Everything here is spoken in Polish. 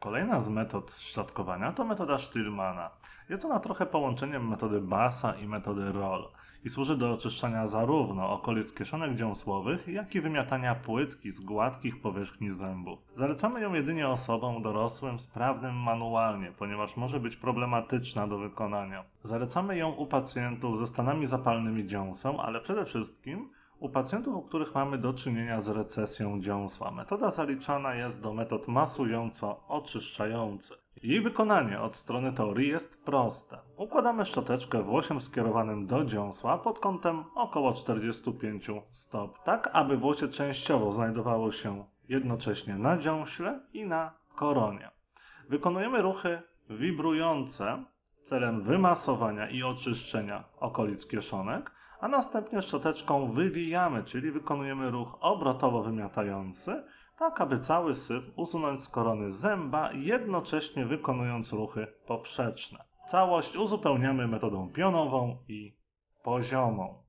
Kolejna z metod szczotkowania to metoda Stillmana. Jest ona trochę połączeniem metody Bassa i metody Roll i służy do oczyszczania zarówno okolic kieszonek dziąsłowych, jak i wymiatania płytki z gładkich powierzchni zębów. Zalecamy ją jedynie osobom dorosłym, sprawnym manualnie, ponieważ może być problematyczna do wykonania. Zalecamy ją u pacjentów ze stanami zapalnymi dziąseł, ale przede wszystkim u pacjentów, u których mamy do czynienia z recesją dziąsła. Metoda zaliczana jest do metod masująco-oczyszczających. Jej wykonanie od strony teorii jest proste. Układamy szczoteczkę włosiem skierowanym do dziąsła pod kątem około 45 stopni, tak aby włosie częściowo znajdowało się jednocześnie na dziąśle i na koronie. Wykonujemy ruchy wibrujące celem wymasowania i oczyszczenia okolic kieszonek, a następnie szczoteczką wywijamy, czyli wykonujemy ruch obrotowo wymiatający, tak aby cały syf usunąć z korony zęba, jednocześnie wykonując ruchy poprzeczne. Całość uzupełniamy metodą pionową i poziomą.